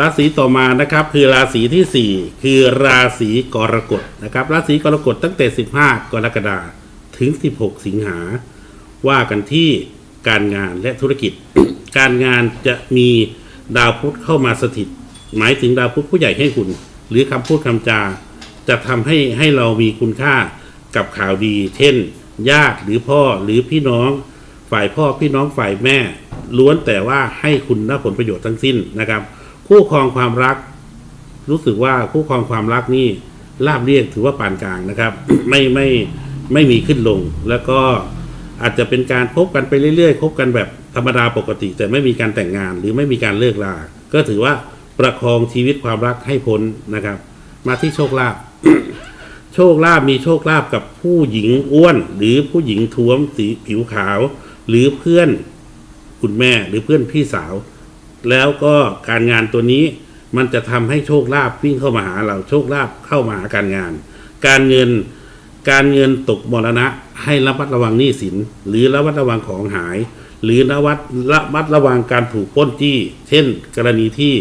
ราศีต่อมานะครับคือราศีที่ 4 คือราศีกรกฎนะครับ ราศีกรกฎตั้งแต่ 15 กรกฎาคมถึง 16 สิงหา ว่ากันที่การงานและธุรกิจ การงานจะมีดาวพุธเข้ามาสถิต หมายถึงดาวพุธผู้ใหญ่ให้คุณ หรือคำพูดคำจา จะทำให้ให้เรามีคุณค่ากับข่าวดี เช่น ญาติหรือพ่อหรือพี่น้อง ฝ่ายพ่อพี่น้องฝ่ายแม่ ล้วนแต่ว่าให้คุณได้ผลประโยชน์ทั้งสิ้นนะครับ คู่ครองความรัก รู้สึกว่าคู่ครองความรักนี่ราบเรียกถือว่าปานกลางนะครับ ไม่ไม่ไม่มีขึ้นลง แล้วก็อาจจะเป็นการคบกันไปเรื่อยๆคบกันแบบธรรมดาปกติ แต่ไม่มีการแต่งงานหรือไม่มีการเลิกลา ก็ถือว่าประคองชีวิตความรักให้พ้นนะครับ มาที่โชคลาภโชคลาภมีโชคลาภกับผู้หญิงอ้วน หรือผู้หญิงท้วมสีผิวขาว หรือเพื่อนคุณแม่หรือเพื่อนพี่สาว แล้วก็การงานตัวนี้มันจะทำให้โชคลาภวิ่งเข้ามาหาเราโชคลาภเข้ามาหาการงาน การเงินการเงินตกมรณะ ให้ระมัดระวังหนี้สิน หรือระมัดระวังของหาย หรือระวัดระมัดระวังการถูกป้นจี้ เช่น กรณีที่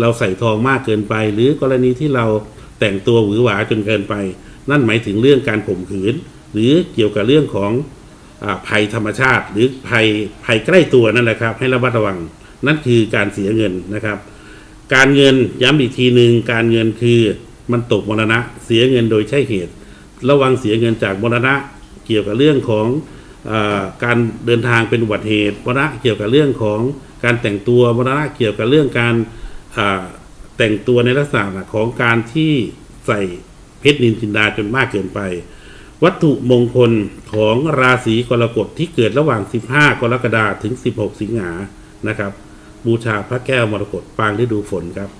เราใส่ทองมากเกินไป หรือกรณีที่เราแต่งตัวหวือหวาจนเกินไป นั่นหมายถึงเรื่องการข่มขืน หรือเกี่ยวกับเรื่องของอภัยธรรมชาติ หรือภัยภัยใกล้ตัวนั่นแหละครับ ให้ระมัดระวัง นั่นคือการเสียเงินนะครับ การเงินย้ำอีกทีหนึ่งการเงินคือมันตกมรณะเสียเงินโดยใช่เหตุ ระวังเสียเงินจากมรณะเกี่ยวกับเรื่องของอการเดินทางเป็นอุบัติเหตุมรณะเกี่ยวกับเรื่องของการแต่งตัวมรณะเกี่ยวกับเรื่องการแต่งตัวในลักษณะของการที่ใส่เพชรนินจินดาจนมากเกินไป วัตถุมงคลของราศีกรกฎที่เกิดระหว่าง 15 กรกฎาคมถึง 16 สิงหานะครับ บูชาพระแก้วมรกตปางฤดูฝนครับ